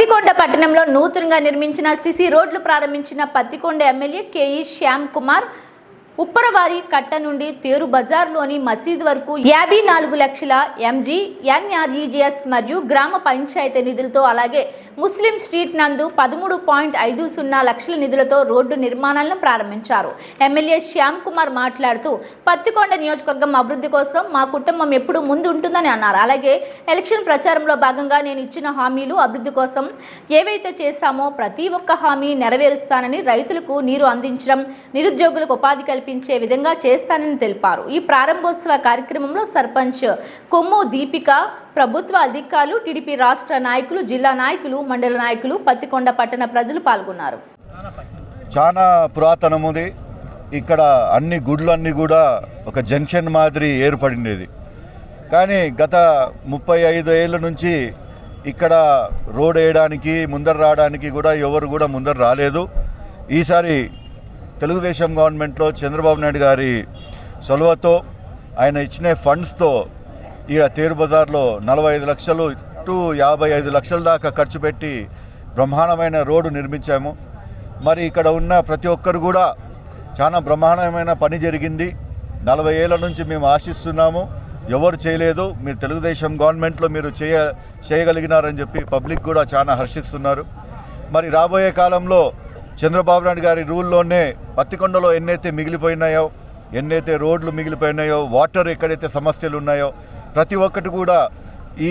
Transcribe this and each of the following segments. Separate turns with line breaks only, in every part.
పత్తికొండ పట్టణంలో నూతనంగా నిర్మించిన సిసి రోడ్లు ప్రారంభించిన పత్తికొండ ఎమ్మెల్యే కేఈ శ్యామ్ కుమార్ ఉప్పరవారి కట్ట నుండి తేరు బజార్లోని మసీద్ వరకు యాభై నాలుగు లక్షల ఎంజీ ఎన్ఆర్ఈజిఎస్ మరియు గ్రామ పంచాయతీ నిధులతో అలాగే ముస్లిం స్ట్రీట్ నందు పదమూడు పాయింట్ ఐదు సున్నా లక్షల నిధులతో రోడ్డు నిర్మాణాలను ప్రారంభించారు. ఎమ్మెల్యే శ్యామ్ కుమార్ మాట్లాడుతూ పత్తికొండ నియోజకవర్గం అభివృద్ధి కోసం మా కుటుంబం ఎప్పుడు ముందు ఉంటుందని అన్నారు. అలాగే ఎలక్షన్ ప్రచారంలో భాగంగా నేను ఇచ్చిన హామీలు అభివృద్ధి కోసం ఏవైతే చేశామో ప్రతి ఒక్క హామీ నెరవేరుస్తానని రైతులకు నీరు అందించడం నిరుద్యోగులకు ఉపాధి కల్పించే విధంగా చేస్తానని తెలిపారు. ఈ ప్రారంభోత్సవ కార్యక్రమంలో సర్పంచ్ కొమ్ము దీపిక ప్రభుత్వ అధికారులు టీడీపీ రాష్ట్ర నాయకులు జిల్లా నాయకులు మండల నాయకులు పత్తికొండ పట్టణ ప్రజలు పాల్గొన్నారు.
చాలా పురాతనముది. ఇక్కడ అన్ని గుడ్లన్నీ కూడా ఒక జంక్షన్ మాదిరి ఏర్పడినది. కానీ గత ముప్పై ఐదు ఏళ్ళ నుంచి ఇక్కడ రోడ్ వేయడానికి ముందర రావడానికి కూడా ఎవరు కూడా ముందర రాలేదు. ఈసారి తెలుగుదేశం గవర్నమెంట్లో చంద్రబాబు నాయుడు గారి సొలవతో ఆయన ఇచ్చిన ఫండ్స్తో ఈడ తేరు బజార్లో నలభై ఐదు లక్షలు టు యాభై ఐదు లక్షల దాకా ఖర్చు పెట్టి బ్రహ్మాండమైన రోడ్డు నిర్మించాము. మరి ఇక్కడ ఉన్న ప్రతి ఒక్కరు కూడా చాలా బ్రహ్మాండమైన పని జరిగింది. నలభై ఏళ్ళ నుంచి మేము ఆశిస్తున్నాము. ఎవరు చేయలేదు. మీరు తెలుగుదేశం గవర్నమెంట్లో మీరు చేయ చేయగలిగినారని చెప్పి పబ్లిక్ కూడా చాలా హర్షిస్తున్నారు. మరి రాబోయే కాలంలో చంద్రబాబు నాయుడు గారి రూల్లోనే పత్తికొండలో ఎన్నైతే మిగిలిపోయినాయో ఎన్నైతే రోడ్లు మిగిలిపోయినాయో వాటర్ ఎక్కడైతే సమస్యలు ఉన్నాయో ప్రతి ఒక్కటి కూడా ఈ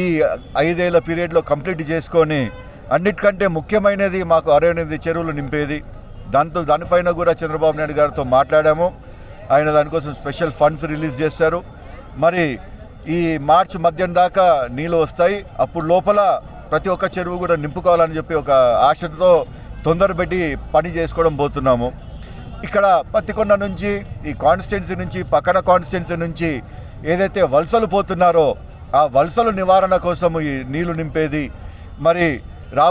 ఐదేళ్ళ పీరియడ్లో కంప్లీట్ చేసుకొని అన్నిటికంటే ముఖ్యమైనది మాకు అరవై ఎనిమిది చెరువులు నింపేది. దాంతో దానిపైన కూడా చంద్రబాబు నాయుడు గారితో మాట్లాడాము. ఆయన దానికోసం స్పెషల్ ఫండ్స్ రిలీజ్ చేశారు మరి ఈ మార్చ్ మధ్యం దాకా నీళ్ళు వస్తాయి. అప్పుడు లోపల ప్రతి ఒక్క చెరువు కూడా నింపుకోవాలని చెప్పి ఒక ఆశతో తొందరపెట్టి పని చేసుకోవడం పోతున్నాము. ఇక్కడ పత్తికొండ నుంచి ఈ కాన్స్టిట్యున్సీ నుంచి పక్కన కాన్స్టిట్యున్సీ నుంచి ఏదైతే వలసలు పోతున్నారో ఆ వలసలు నివారణ కోసం ఈ నీళ్ళు నింపేది. మరి